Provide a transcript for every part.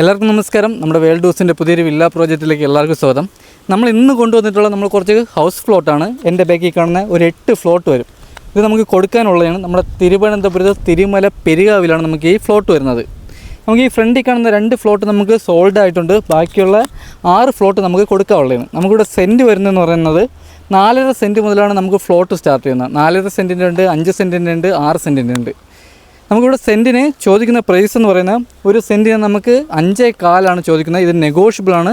എല്ലാവർക്കും നമസ്കാരം. നമ്മുടെ വേൾഡ് ഹൗസിന്റെ പുതിയൊരു വില്ല പ്രോജക്റ്റിലേക്ക് എല്ലാവർക്കും സ്വാഗതം. നമ്മൾ ഇന്ന് കൊണ്ടുവന്നിട്ടുള്ള നമ്മൾ കുറച്ച് ഹൗസ് ഫ്ലോട്ടാണ് എന്റെ ബാക്കിൽ കാണുന്ന ഒരു എട്ട് ഫ്ലോട്ട് വരും. ഇത് നമുക്ക് കൊടുക്കാനുള്ളതാണ്. നമ്മുടെ തിരുവനന്തപുരത്ത് തിരുമല പെരുകാവിലാണ് നമുക്ക് ഈ ഫ്ലോട്ട് വരുന്നത്. നമുക്ക് ഈ ഫ്രണ്ടിൽ കാണുന്ന രണ്ട് ഫ്ലോട്ട് നമുക്ക് സോൾഡ് ആയിട്ടുണ്ട്. ബാക്കിയുള്ള ആറ് ഫ്ലോട്ട് നമുക്ക് കൊടുക്കാനുള്ളതാണ്. നമുക്കിവിടെ സെന്റ് വരുന്നതെന്ന് പറയുന്നത് നാലര സെന്റ് മുതലാണ് നമുക്ക് ഫ്ലോട്ട് സ്റ്റാർട്ട് ചെയ്യുന്നത്. നാലര സെന്റിന്റെ ഉണ്ട് അഞ്ച് സെന്റിന്റെ ഉണ്ട് ആറ് സെന്റിന്റെ ഉണ്ട്. നമുക്കിവിടെ സെന്റിന് ചോദിക്കുന്ന പ്രൈസ് എന്ന് പറയുന്നത് ഒരു സെന്റിന് നമുക്ക് അഞ്ചേ കാലാണ് ചോദിക്കുന്നത്. ഇത് നെഗോഷ്യബിൾ ആണ്.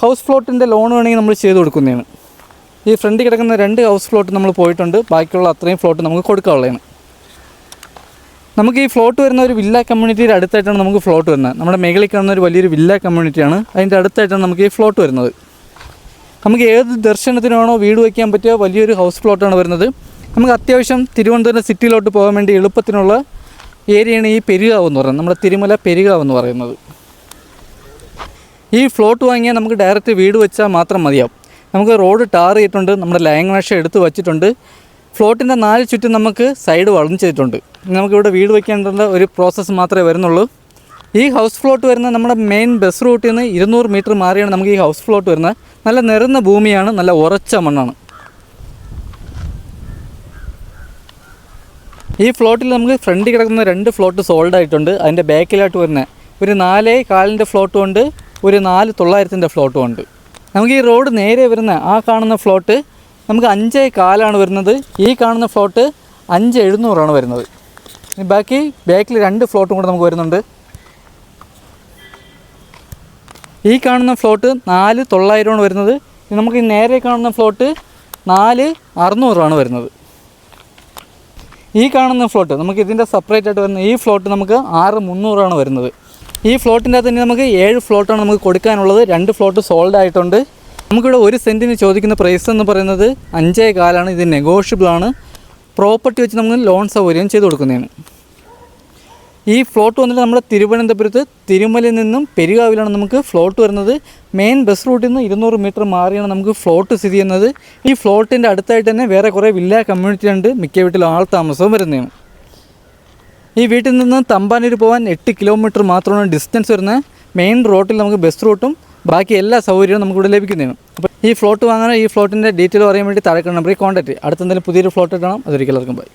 ഹൗസ് ഫ്ലോട്ടിന്റെ ലോൺ വേണമെങ്കിൽ നമ്മൾ ചെയ്ത് കൊടുക്കുന്നതാണ്. ഈ ഫ്രണ്ടിൽ കിടക്കുന്ന രണ്ട് ഹൗസ് ഫ്ലോട്ട് നമ്മൾ പോയിട്ടുണ്ട്. ബാക്കിയുള്ള അത്രയും ഫ്ലോട്ട് നമുക്ക് കൊടുക്കാനുള്ളതാണ്. നമുക്ക് ഈ ഫ്ലോട്ട് വരുന്ന ഒരു വില്ല കമ്മ്യൂണിറ്റിയുടെ അടുത്തായിട്ടാണ് നമുക്ക് ഫ്ലോട്ട് വരുന്നത്. നമ്മുടെ മേഖലയിൽ കാണുന്ന ഒരു വലിയൊരു വില്ല കമ്മ്യൂണിറ്റിയാണ് അതിന്റെ അടുത്തായിട്ടാണ് നമുക്ക് ഈ ഫ്ലോട്ട് വരുന്നത്. നമുക്ക് ഏത് ദർശനത്തിനാണോ വീട് വയ്ക്കാൻ പറ്റിയ വലിയൊരു ഹൗസ് ഫ്ലോട്ടാണ് വരുന്നത്. നമുക്ക് അത്യാവശ്യം തിരുവനന്തപുരം സിറ്റിയിലോട്ട് പോകാൻ വേണ്ടി എളുപ്പത്തിനുള്ള ഏരിയയാണ് ഈ പെരുകാവ് എന്ന് പറയുന്നത്. നമ്മുടെ തിരുമല പെരുകാവ് എന്ന് പറയുന്നത്. ഈ ഫ്ലോട്ട് വാങ്ങിയാൽ നമുക്ക് ഡയറക്റ്റ് വീട് വെച്ചാൽ മാത്രം മതിയാവും. നമുക്ക് റോഡ് ടാർ ചെയ്തിട്ടുണ്ട് നമ്മുടെ ലൈംഗനക്ഷ എടുത്ത് വച്ചിട്ടുണ്ട്. ഫ്ലോട്ടിന്റെ നാല് ചുറ്റും നമുക്ക് സൈഡ് വളഞ്ഞു ചെയ്തിട്ടുണ്ട്. നമുക്കിവിടെ വീട് വയ്ക്കേണ്ട ഒരു പ്രോസസ്സ് മാത്രമേ വരുന്നുള്ളൂ. ഈ ഹൗസ് ഫ്ലോട്ട് വരുന്ന നമ്മുടെ മെയിൻ ബസ് റൂട്ടിൽ നിന്ന് ഇരുന്നൂറ് മീറ്റർ മാറിയാണ് നമുക്ക് ഈ ഹൗസ് ഫ്ലോട്ട് വരുന്നത്. നല്ല നിറഞ്ഞ ഭൂമിയാണ് നല്ല ഉറച്ച മണ്ണാണ്. ഈ ഫ്ലോട്ടിൽ നമുക്ക് ഫ്രണ്ടിൽ കിടക്കുന്ന രണ്ട് ഫ്ലോട്ട് സോൾഡ് ആയിട്ടുണ്ട്. അതിന്റെ ബാക്കിലായിട്ട് വരുന്ന ഒരു നാലേ കാലിന്റെ ഫ്ലോട്ടും ഉണ്ട് ഒരു നാല് തൊള്ളായിരത്തിന്റെ ഫ്ലോട്ടും ഉണ്ട്. നമുക്ക് ഈ റോഡ് നേരെ വരുന്ന ആ കാണുന്ന ഫ്ലോട്ട് നമുക്ക് അഞ്ചേ കാലാണ് വരുന്നത്. ഈ കാണുന്ന ഫ്ലോട്ട് അഞ്ച് എഴുന്നൂറാണ് വരുന്നത്. ബാക്കി ബാക്കിൽ രണ്ട് ഫ്ലോട്ടും കൂടെ നമുക്ക് വരുന്നുണ്ട്. ഈ കാണുന്ന ഫ്ലോട്ട് നാല് തൊള്ളായിരമാണ് വരുന്നത്. നമുക്ക് നേരെ കാണുന്ന ഫ്ലോട്ട് നാല് അറുന്നൂറാണ് വരുന്നത്. ഈ കാണുന്ന ഫ്ലോട്ട് നമുക്ക് ഇതിന്റെ സെപ്പറേറ്റ് ആയിട്ട് വരുന്ന ഈ ഫ്ലോട്ട് നമുക്ക് ആറ് മുന്നൂറാണ് വരുന്നത്. ഈ ഫ്ലോട്ടിന്റെ അകത്ത് തന്നെ നമുക്ക് ഏഴ് ഫ്ലോട്ടാണ് നമുക്ക് കൊടുക്കാനുള്ളത്. രണ്ട് ഫ്ലോട്ട് സോൾഡ് ആയിട്ടുണ്ട്. നമുക്കിവിടെ ഒരു സെന്റിന് ചോദിക്കുന്ന പ്രൈസ് എന്ന് പറയുന്നത് അഞ്ചേ കാലാണ്. ഇത് നെഗോഷ്യബിൾ ആണ്. പ്രോപ്പർട്ടി വെച്ച് നമുക്ക് ലോൺ സൗകര്യം ചെയ്ത് കൊടുക്കുന്നതാണ്. ഈ ഫ്ലോട്ട് വന്നിട്ട് നമ്മുടെ തിരുവനന്തപുരത്ത് തിരുമലയിൽ നിന്നും പെരുകാവിലാണ് നമുക്ക് ഫ്ലോട്ട് വരുന്നത്. മെയിൻ ബസ് റൂട്ടിൽ നിന്ന് ഇരുന്നൂറ് മീറ്റർ മാറിയാണ് നമുക്ക് ഫ്ലോട്ട് സ്ഥിതി ചെയ്യുന്നത്. ഈ ഫ്ലോട്ടിന്റെ അടുത്തായിട്ട് തന്നെ വേറെ കുറേ വില്ല കമ്മ്യൂണിറ്റി ഉണ്ട്. മിക്ക വീട്ടിലും ആൾ താമസവും വരുന്നതാണ്. ഈ വീട്ടിൽ നിന്ന് തമ്പാനൂർ പോകാൻ എട്ട് കിലോമീറ്റർ മാത്രമാണ് ഡിസ്റ്റൻസ് വരുന്നത്. മെയിൻ റോട്ടിൽ നമുക്ക് ബസ് റൂട്ടും ബാക്കി എല്ലാ സൗകര്യവും നമുക്കിവിടെ ലഭിക്കുന്നതാണ്. അപ്പോൾ ഈ ഫ്ലോട്ട് വാങ്ങാനോ ഈ ഫ്ലോട്ടിന്റെ ഡീറ്റെയിൽ അറിയാൻ വേണ്ടി താഴെ നമ്പറിൽ കോൺടാക്റ്റ് അടുത്തെന്തെങ്കിലും പുതിയൊരു ഫ്ലോട്ട് കാണാം അതൊരിക്കലും ബൈ